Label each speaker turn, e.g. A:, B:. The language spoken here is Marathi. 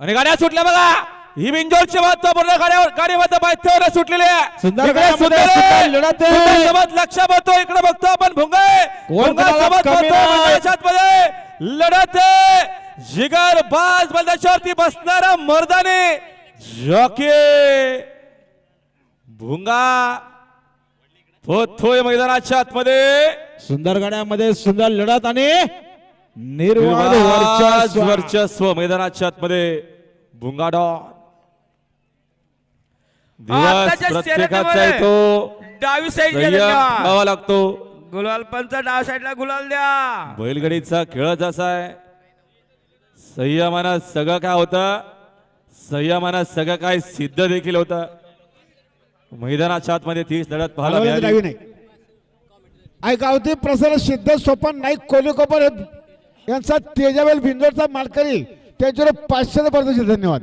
A: आणि गाड्या सुटल्या बघा. ही बिंजोरची महत्त्वपूर्ण गाड्या गाडीमध्ये पायथ्यावर सुटलेली आहे. सोबत लक्ष बघतो इकडे बघतो आपण भुंगे. सोबत लढत जिगर बाज बंदाच्यावरती बसणारा मर्दाने जॉकी. भुंगा पोथोय मैदानाच्या आतमध्ये.
B: सुंदर गाड्यामध्ये सुंदर लढत आणि निर्वाद वर्चस्व.
A: वर्चस्व मैदानाच्या आतमध्ये भुंगाडॉन दिवस प्रत्येकाचा येतो.
C: डावी साईड
A: लागतो.
C: गुलाल पंच डाव साईडला गुलाल द्या.
A: बैलगाडीचा खेळच असा आहे. संयमानं सगळं काय होतं? संयमानं सगळं काय सिद्ध देखील होतं? मैदानाच्या आतमध्ये तीच लढत पाहायला मिळाली.
D: नाही. गावठी प्रसन्न सिद्ध सोपन नाईक कोलीकोपर यांचा तेजाबेल भिंजोडचा मालकरी त्यांच्यावर पाचशे परदेशी धन्यवाद.